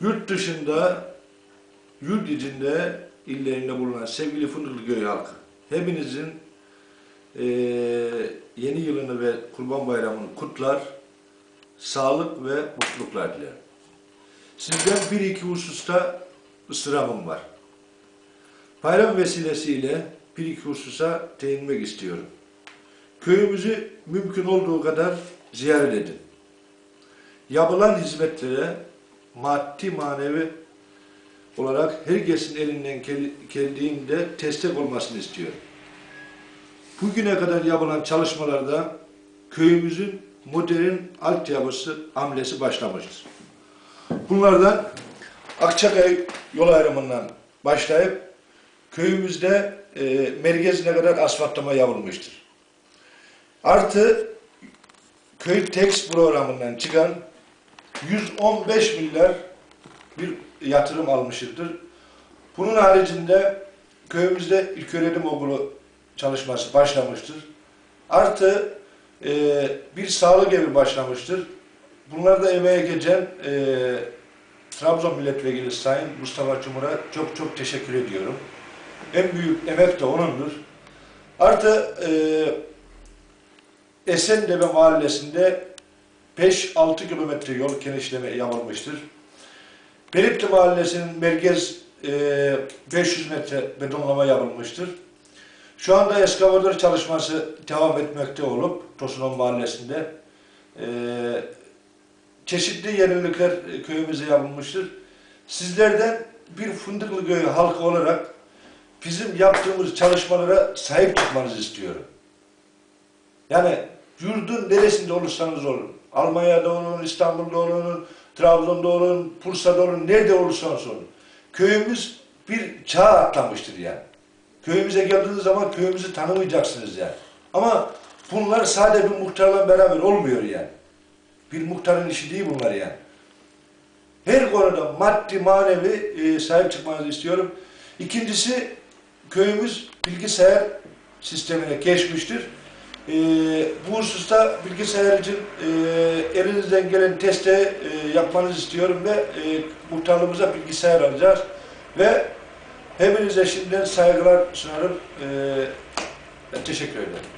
Yurt dışında, yurt içinde illerinde bulunan sevgili Fındıklıköy halkı, hepinizin eee, yeni yılını ve Kurban Bayramı'nı kutlar, sağlık ve mutluluklar dilerim. Sizden bir iki hususta ısrarım var. Bayram vesilesiyle bir iki hususa değinmek istiyorum. Köyümüzü mümkün olduğu kadar ziyaret edin. Yapılan hizmetlere maddi manevi olarak herkesin elinden gel- geldiğinde destek olmasını istiyorum. Bugüne kadar yapılan çalışmalarda köyümüzün modern altyapısı hamlesi başlamıştır. Bunlardan Akçakay yol ayrımından başlayıp köyümüzde e, merkezine kadar asfaltlama yapılmıştır. Artı köy TEX programından çıkan 115 milyar bir yatırım almıştır. Bunun haricinde köyümüzde ilköğretim okulu çalışması başlamıştır. Artı e, bir sağlık evi başlamıştır. Bunlarda emeğe geçen e, Trabzon Milletvekili Sayın Mustafa Cumhur'a çok çok teşekkür ediyorum. En büyük emek de onundur. Artı e, Esendebe Mahallesi'nde 5-6 kilometre yol genişleme yapılmıştır. Belipti Mahallesi'nin merkez e, 500 metre betonlama yapılmıştır. Şu anda eskavatör çalışması devam etmekte olup Tosunon Mahallesi'nde e, çeşitli yenilikler köyümüze yapılmıştır. Sizlerden bir Fındıklıköy halkı olarak bizim yaptığımız çalışmalara sahip çıkmanızı istiyorum. Yani yurdun neresinde olursanız olun, Almanya'da olun, İstanbul'da olun, Trabzon'da olun, Bursa'da olun, nerede olursanız olun. Köyümüz bir çağ atlamıştır yani. Köyümüze geldiğiniz zaman köyümüzü tanımayacaksınız yani. Ama bunlar sadece bir muhtarla beraber olmuyor yani. Bir muhtarın işi değil bunlar yani. Her konuda maddi manevi e, sahip çıkmanızı istiyorum. İkincisi köyümüz bilgisayar sistemine geçmiştir. E, bu hususta bilgisayar için e, elinizden gelen testi e, yapmanızı istiyorum ve e, muhtarlığımıza bilgisayar alacağız. Ve hepinize şimdiden saygılar sunarım. E, teşekkür ederim.